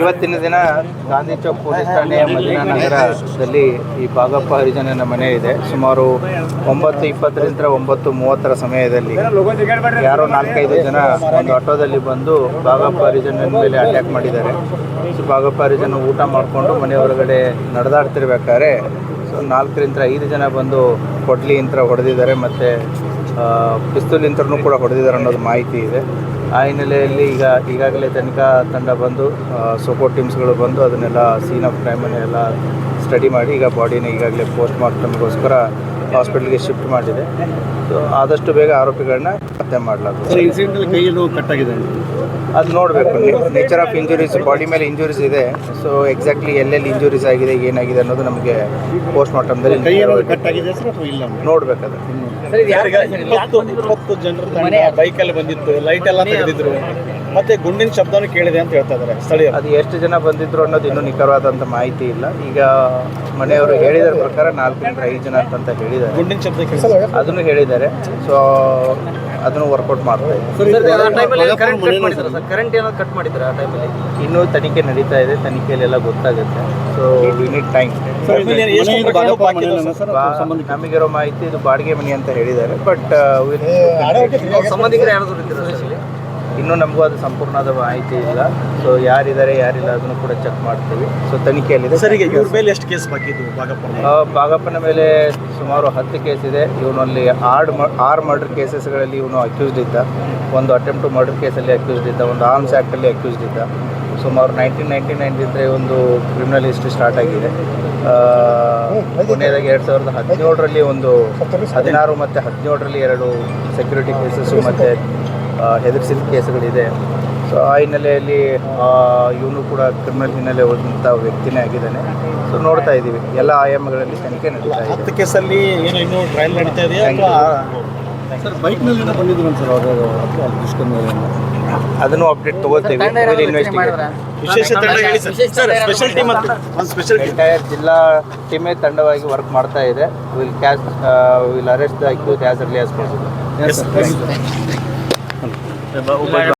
ಇವತ್ತಿನ ದಿನ ಗಾಂಧಿ ಚೌಕ್ ಪೊಲೀಸ್ ಠಾಣೆಯ ಮದಿನಾ ನಗರದಲ್ಲಿ ಈ ಭಾಗಪ್ಪ ಹರಿಜನನ ಮನೆ ಇದೆ. ಸುಮಾರು ಒಂಬತ್ತು ಇಪ್ಪತ್ತರಿಂದ ಒಂಬತ್ತು ಮೂವತ್ತರ ಸಮಯದಲ್ಲಿ ಯಾರೋ ನಾಲ್ಕೈದು ಜನ ಒಂದು ಆಟೋದಲ್ಲಿ ಬಂದು ಭಾಗಪ್ಪ ಹರಿಜನ ಮೇಲೆ ಅಟ್ಯಾಕ್ ಮಾಡಿದ್ದಾರೆ. ಸೊ ಬಾಗಪ್ಪ ಹರಿಜನ ಊಟ ಮಾಡಿಕೊಂಡು ಮನೆ ಹೊರಗಡೆ ನಡೆದಾಡ್ತಿರ್ಬೇಕಾದ್ರೆ ಸೊ ನಾಲ್ಕರಿಂದ ಐದು ಜನ ಬಂದು ಕೊಡ್ಲಿ ಇಂತ್ರ ಹೊಡೆದಿದ್ದಾರೆ ಮತ್ತು ಪಿಸ್ತೂಲ್ ಯಂತ್ರನೂ ಕೂಡ ಹೊಡೆದಿದ್ದಾರೆ ಅನ್ನೋದು ಮಾಹಿತಿ ಇದೆ. ಆ ಹಿನ್ನೆಲೆಯಲ್ಲಿ ಈಗ ಈಗಾಗಲೇ ತನಿಖಾ ತಂಡ ಬಂದು ಸೋಕೋ ಟೀಮ್ಸ್ಗಳು ಬಂದು ಅದನ್ನೆಲ್ಲ ಸೀನ್ ಆಫ್ ಕ್ರೈಮನ್ನೆಲ್ಲ ಸ್ಟಡಿ ಮಾಡಿ ಈಗ ಬಾಡಿನ ಈಗಾಗಲೇ ಪೋಸ್ಟ್ ಮಾರ್ಟಮ್ಗೋಸ್ಕರ ಹಾಸ್ಪಿಟ್ಲಿಗೆ ಶಿಫ್ಟ್ ಮಾಡಿದೆ. ಸೊ ಆದಷ್ಟು ಬೇಗ ಆರೋಪಿಗಳನ್ನ ಪತ್ತೆ ಮಾಡಲಾಗುತ್ತೆ ಸರ್ ಇನ್ಸಿಡೆಂಟಲ್ಲಿ ಕೈಯಲ್ಲೂ ಕಟ್ಟಾಗಿದೆ ಅದು ನೋಡಬೇಕು. ನೇಚರ್ ಆಫ್ ಇಂಜುರೀಸ್ ಬಾಡಿ ಮೇಲೆ ಇಂಜುರೀಸ್ ಇದೆ. ಸೊ ಎಕ್ಸಾಕ್ಟ್ಲಿ ಎಲ್ಲೆಲ್ಲಿ ಇಂಜುರೀಸ್ ಆಗಿದೆ ಏನಾಗಿದೆ ಅನ್ನೋದು ನಮಗೆ ಪೋಸ್ಟ್ ಮಾರ್ಟಮ್ದಲ್ಲಿ ನೋಡ್ಬೇಕಾದ್ರೆ ಇಪ್ಪತ್ತು ಜನರ ಬೈಕಲ್ಲಿ ಬಂದಿತ್ತು ಲೈಟ್ ಎಲ್ಲ ತೆಗೆದಿದ್ರು. ಮತ್ತೆ ಗುಂಡಿನ ಶಬ್ದನೂ ಕೇಳಿದೆ ಅಂತ ಹೇಳ್ತಾ ಇದ್ದಾರೆ ಸ್ಥಳೀಯ ಅದು ಎಷ್ಟು ಜನ ಬಂದಿದ್ರು ಅನ್ನೋದು ಇನ್ನೂ ನಿಖರವಾದಂತ ಮಾಹಿತಿ ಇಲ್ಲ. ಈಗ ಮನೆಯವರು ಹೇಳಿದ ಪ್ರಕಾರ ನಾಲ್ಕರಿಂದ ಐದು ಜನ ಅಂತ ಹೇಳಿದ್ದಾರೆ. ಗುಂಡಿನ ಶಬ್ದ ಕೇಳಿದೆ. ಅದನ್ನು ಹೇಳಿದ್ದಾರೆ. ಸೊ ಅದನ್ನು ವರ್ಕೌಟ್ ಮಾಡ್ತಾ ಇದ್ದಾರೆ. ಕರೆಂಟ್ ಏನೋ ಕಟ್ ಮಾಡಿದ್ರ ಆ ಟೈಮಲ್ಲಿ ಇನ್ನೂ ತನಿಖೆ ನಡೀತಾ ಇದೆ. ತನಿಖೆಯಲ್ಲೆಲ್ಲ ಗೊತ್ತಾಗುತ್ತೆ. ಸೊ ವಿ ನೀಡ್ ಟೈಮ್ ನಮಗಿರೋ ಮಾಹಿತಿ ಇದು ಬಾಡಿಗೆ ಮನೆ ಅಂತ ಹೇಳಿದ್ದಾರೆ. ಬಟ್ ಸಂಬಂಧಿಕರು ಯಾರಾದರೂ? ಇನ್ನೂ ನಮಗೂ ಅದು ಸಂಪೂರ್ಣವಾದ ಮಾಹಿತಿ ಇಲ್ಲ. ಸೊ ಯಾರಿದ್ದಾರೆ ಯಾರಿಲ್ಲ ಅದನ್ನು ಕೂಡ ಚೆಕ್ ಮಾಡ್ತೀವಿ. ಸೊ ತನಿಖೆಯಲ್ಲಿದೆ. ಸರ್ ಈಗ ಇವ್ರ ಮೇಲೆ ಎಷ್ಟು ಕೇಸ್ ಬಾಕಿದ್ದು ಭಾಗಪ್ಪ ಭಾಗಪ್ಪನ ಬಾಗಪ್ಪನ ಮೇಲೆ ಸುಮಾರು ಹತ್ತು ಕೇಸ್ ಇದೆ. ಇವನಲ್ಲಿ ಆರ್ಡ್ ಆರು ಮರ್ಡರ್ ಕೇಸಸ್ಗಳಲ್ಲಿ ಇವನು ಅಕ್ಯೂಸ್ಡ್ ಇದ್ದ. ಒಂದು ಅಟೆಂಪ್ಟ್ ಟು ಮರ್ಡರ್ ಕೇಸಲ್ಲಿ ಅಕ್ಯೂಸ್ಡ್ ಇದ್ದ. ಒಂದು ಆರ್ಮ್ಸ್ ಆ್ಯಕ್ಟಲ್ಲಿ ಅಕ್ಯೂಸ್ಡ್ ಇದ್ದ. ಸುಮಾರು ನೈನ್ಟೀನ್ ನೈಂಟಿ ನೈನ್ದಿಂದ ಒಂದು ಕ್ರಿಮಿನಲ್ ಹಿಸ್ಟ್ರಿ ಸ್ಟಾರ್ಟ್ ಆಗಿದೆ. ಕೊನೆಯದಾಗಿ ಎರಡು ಸಾವಿರದ ಹದಿನೇಳರಲ್ಲಿ ಒಂದು ಹದಿನಾರು ಮತ್ತು ಹದಿನೇಳರಲ್ಲಿ ಎರಡು ಸೆಕ್ಯೂರಿಟಿ ಕೇಸಸ್ಸು ಮತ್ತು ಹೆದರಿಸಿದ ಕೇಸುಗಳಿದೆ. ಸೊ ಆ ಹಿನ್ನೆಲೆಯಲ್ಲಿ ಇವನು ಕೂಡ ಕ್ರಿಮಿನಲ್ ಹಿನ್ನೆಲೆ ಹೋದಂಥ ವ್ಯಕ್ತಿನೇ ಆಗಿದ್ದಾನೆ. ಸೊ ನೋಡ್ತಾ ಇದ್ದೀವಿ. ಎಲ್ಲ ಆಯಾಮಗಳಲ್ಲಿ ತನಿಖೆ ನಡೀತಾ ಇದೆ. ಹತ್ತು ಕೇಸಲ್ಲಿ ಏನೋ ಇನ್ನೂ ಟ್ರಯಲ್ ನಡೀತಾ ಇದೆ ಸರ್ ಬೈಕ್ನಲ್ಲಿ ಏನೋ ಬಂದಿದ್ರು ಸರ್ ಅವರು? ಅದನ್ನು ಅಪ್ಡೇಟ್ ತಗೋತೀವಿ ವಿಶೇಷ ತಂಡ ಹೇಳಿ ಸರ್. ಸ್ಪೆಷಲ್ ಟೀಮ್ ಒಂದು ಸ್ಪೆಷಲ್ ಟೀಮ್ ಎಂಟೈರ್ ಜಿಲ್ಲಾ ಟೀಮೇ ತಂಡವಾಗಿ ವರ್ಕ್ ಮಾಡ್ತಾ ಇದೆ. Will catch will arrest the accuse as early as possible 对吧？